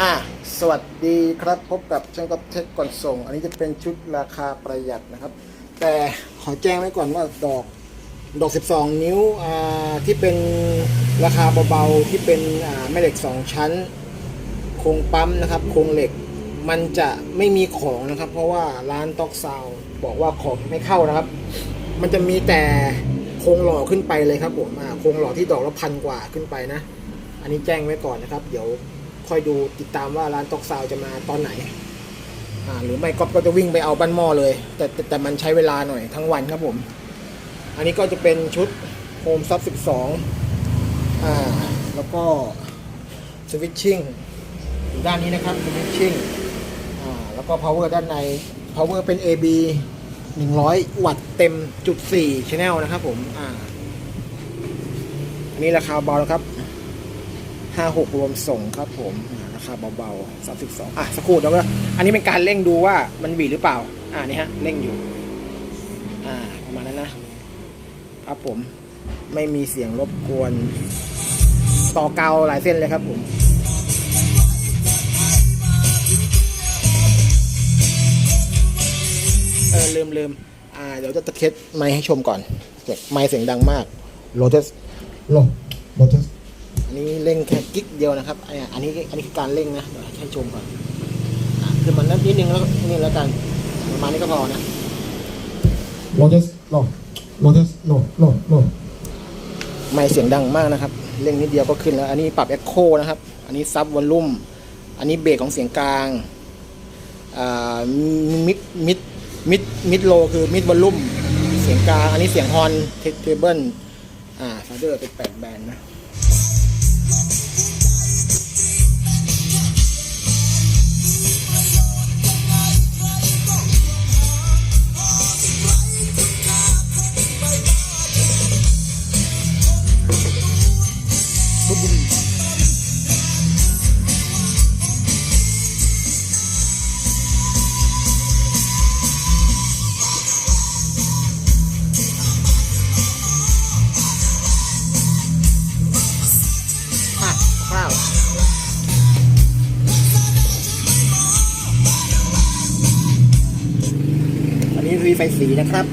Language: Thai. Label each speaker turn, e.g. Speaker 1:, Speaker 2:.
Speaker 1: อะสวัสดีครับพบกับช่างกับเทคก่อนส่ง อันนี้จะเป็นชุดราคาประหยัดนะครับ แต่ขอแจ้งไว้ก่อนว่าดอกดอก 12 นิ้วอ่าที่เป็นราคาเบาๆที่เป็นอ่าแม่เหล็ก 2 ชั้น โครงปั๊มนะครับ โครงเหล็กมันจะไม่มีของนะครับ เพราะว่าร้านตอกซาวบอกว่าของไม่เข้านะครับ มันจะมีแต่โครงหล่อขึ้นไปเลยครับผมอ่าโครงหล่อที่ดอกละพันกว่าขึ้นไปนะ อันนี้แจ้งไว้ก่อนนะครับ เดี๋ยว ค่อยดูติดตามว่าร้านตอกซาวจะมาตอนไหนอ่าหรือไม่ก็ก็จะวิ่งไปเอาบ้านหม้อเลยแต่แต่แต่มันใช้เวลาหน่อยทั้งวันครับผม อันนี้ก็จะเป็นชุดโฮมซับ12อ่าแล้วก็สวิตชิ่งอยู่ด้านนี้นะครับสวิตชิ่งอ่าแล้วก็ power ด้านใน power เป็น AB 100 วัตต์เต็มจุด4 channel นะครับผมอ่าอันนี้ราคาเบาแล้วครับ ห้าหกรวมส่งครับผมราคาเบาๆสามสิบสองอะสักครู่เดี๋ยวก็อันนี้เป็นการเร่งดูว่ามันหวีหรือเปล่า อ่านี่ฮะเร่งอยู่ อ่าประมาณนั้นนะครับผมไม่มีเสียงรบกวน ต่อเกาหลายเส้นเลยครับผมเออลืมลืมอ่าเดี๋ยวจะตะเค็ดไมให้ชมก่อนเสียงไมค์เสียงดังมากโ o เ u สโ o โ t เ s อันนี้เร่งแค่กิ๊กเดียวนะครับอ่าอันนี้อันนี้คือการเร่งนะเดี๋ยวให้ชมก่อนอ่าคือมันนัดนิดนึงแล้วนี่แล้วกันประมาณนี้ก็พอนะ
Speaker 2: Lotus, no. Lotus, no, no, no.
Speaker 1: ไม่เสียงดังมากนะครับ เร่งนิดเดียวก็ขึ้นแล้ว อันนี้ปรับเอ็กโคนะครับ อันนี้ซับวอลลุ่ม อันนี้เบสของเสียงกลางอ่ามิดมิดมิดมิดโลคือมิดวอลลุ่ม เสียงกลาง อันนี้เสียงฮอนเทเบิลอ่าฟาเดอร์เป็นแปดแบนนะอะ Yeah. วีไฟสีนะครับ